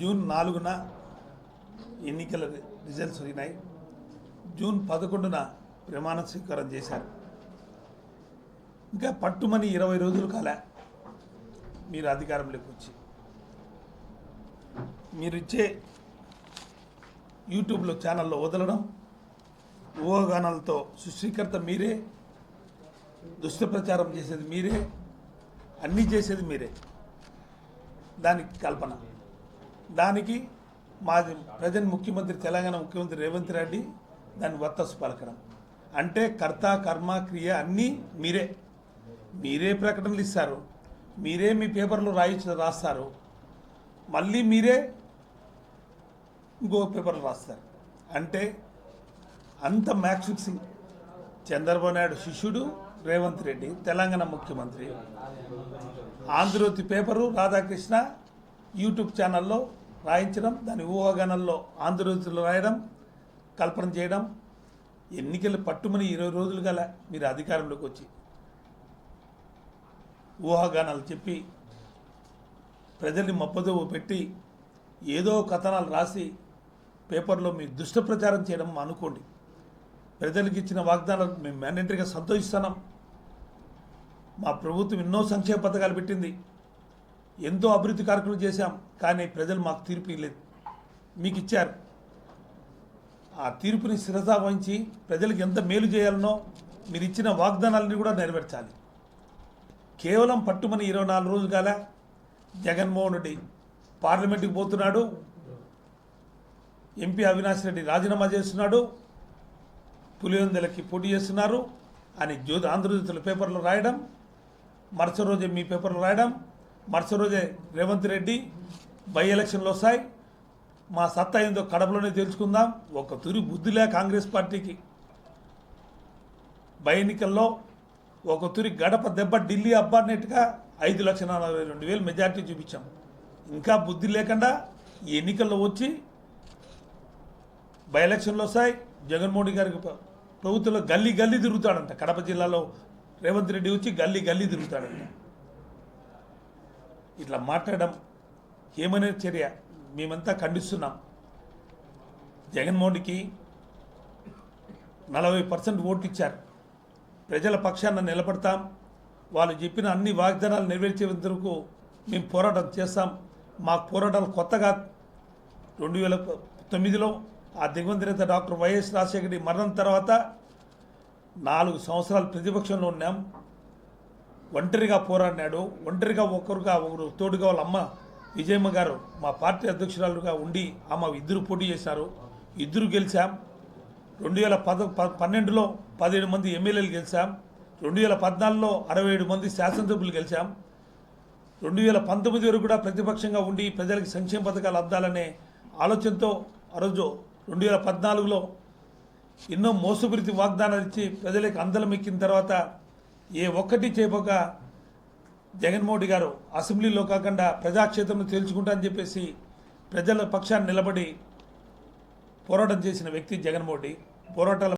June నాలుగున ఎన్నికల results ఉన్నాయి. జూన్ పదకొండున ప్రమాణ స్వీకారం చేశారు. ఇంకా పట్టుమని ఇరవై రోజులు కాలే మీరు అధికారంలోకి వచ్చి మీరు ఇచ్చే యూట్యూబ్లో ఛానల్లో వదలడం ఊహాగానాలతో సృష్టికర్త మీరే దుష్ట ప్రచారం చేసేది మీరే అన్నీ చేసేది మీరే. దానికి కల్పన. దానికి మాది ప్రజెంట్ ముఖ్యమంత్రి తెలంగాణ ముఖ్యమంత్రి రేవంత్ రెడ్డి దాన్ని వత్తస్సు పలకడం. అంటే కర్త కర్మ క్రియ అన్నీ మీరే. మీరే ప్రకటనలు ఇస్తారు. మీరే మీ పేపర్లో రాయి రాస్తారు. మళ్ళీ మీరే ఇంకో పేపర్లు రాస్తారు. అంటే అంత మ్యాచ్ ఫిక్సింగ్. చంద్రబాబు నాయుడు శిష్యుడు రేవంత్ రెడ్డి తెలంగాణ ముఖ్యమంత్రి. ఆంధ్రజ్యోతి పేపరు రాధాకృష్ణ యూట్యూబ్ ఛానల్లో రాయించడం దాని ఊహాగానంలో ఆంధ్రజ్యోతిలో రాయడం కల్పన చేయడం ఎన్నికలు పట్టుమని ఇరవై రోజులు గల మీరు అధికారంలోకి వచ్చి ఊహాగానాలు చెప్పి ప్రజల్ని మప్పదోవ పెట్టి ఏదో కథనాలు రాసి పేపర్లో మీ దుష్ట ప్రచారం చేయడం అనుకోండి. ప్రజలకు ఇచ్చిన వాగ్దానాలు మేము మ్యాండేటరీగా సంతోషిస్తున్నాం. మా ప్రభుత్వం ఎన్నో సంక్షేమ పథకాలు పెట్టింది. ఎంతో అభివృద్ధి కార్యక్రమాలు చేశాం కానీ ప్రజలు మాకు తీర్పు ఇవ్వలేదు. మీకు ఇచ్చారు. ఆ తీర్పుని శిరసా వహించి ప్రజలకు ఎంత మేలు చేయాలనో మీరు ఇచ్చిన వాగ్దానాలని కూడా నెరవేర్చాలి. కేవలం పట్టుమని ఇరవై నాలుగు రోజులు కాల జగన్మోహన్ రెడ్డి పార్లమెంట్కి పోతున్నాడు ఎంపీ అవినాష్ రెడ్డి రాజీనామా చేస్తున్నాడు పులివెందులకి పోటీ చేస్తున్నారు అని జ్యోతి ఆంధ్రజ్యోతిలో పేపర్లో రాయడం మరుసటి రోజే మీ పేపర్లో రాయడం మరుసటి రోజే రేవంత్ రెడ్డి బై ఎలక్షన్లు వస్తాయి మా సత్తా ఏందో కడపలోనే తెలుసుకుందాం ఒక తురి బుద్ధిలే కాంగ్రెస్ పార్టీకి. బై ఎన్నికల్లో ఒక తురి గడప దెబ్బ ఢిల్లీ అబ్బన్నట్టుగా ఐదు లక్షల నలభై రెండు వేలు మెజార్టీ చూపించాం. ఇంకా బుద్ధి లేకుండా ఈ ఎన్నికల్లో వచ్చి బై ఎలక్షన్లు వస్తాయి జగన్మోహన్ గారికి ప్రభుత్వంలో గల్లీ గల్లీ తిరుగుతాడంట. కడప జిల్లాలో రేవంత్ రెడ్డి వచ్చి గల్లీ గల్లీ తిరుగుతాడంట. ఇట్లా మాట్లాడడం ఏమనే చర్య మేమంతా ఖండిస్తున్నాం. జగన్మోహన్కి నలభై పర్సెంట్ ఓట్లు ఇచ్చారు ప్రజల పక్షాన నిలబడతాం. వాళ్ళు చెప్పిన అన్ని వాగ్దానాలు నెరవేర్చేందుకు మేము పోరాటం చేస్తాం. మాకు పోరాటాలు కొత్తగా రెండు వేల తొమ్మిదిలో ఆ దిగ్వంతరేత doctor Y S Rajasekhara Reddy మరణం తర్వాత నాలుగు సంవత్సరాలు ప్రతిపక్షంలో ఉన్నాం. ఒంటరిగా పోరాడినాడు ఒంటరిగా ఒకరుగా ఒకరు తోడుగా వాళ్ళ అమ్మ విజయమ్మ గారు మా పార్టీ అధ్యక్షురాలుగా ఉండి ఆమె ఇద్దరు పోటీ చేశారు. ఇద్దరు గెలిచాం. రెండు వేల పద ప- పన్నెండులో పదిహేడు మంది ఎమ్మెల్యేలు గెలిచాం. రెండు వేల పద్నాలుగులో అరవై ఏడు మంది శాసనసభ్యులు గెలిచాం. రెండు వేల పంతొమ్మిది వరకు కూడా ప్రతిపక్షంగా ఉండి ప్రజలకు సంక్షేమ పథకాలు అందాలనే ఆలోచనతో ఆ రోజు రెండు వేల పద్నాలుగులో ఎన్నో మోసపూరిత వాగ్దానాలు ఇచ్చి ప్రజలకు అందలం ఎక్కిన తర్వాత ఏ ఒక్కటి చేయబోక జగన్మోహన్ గారు అసెంబ్లీలో కాకుండా ప్రజాక్షేత్రంలో తేల్చుకుంటా అని చెప్పేసి ప్రజల పక్షాన్ని నిలబడి పోరాటం చేసిన వ్యక్తి జగన్మోహన్ పోరాటాల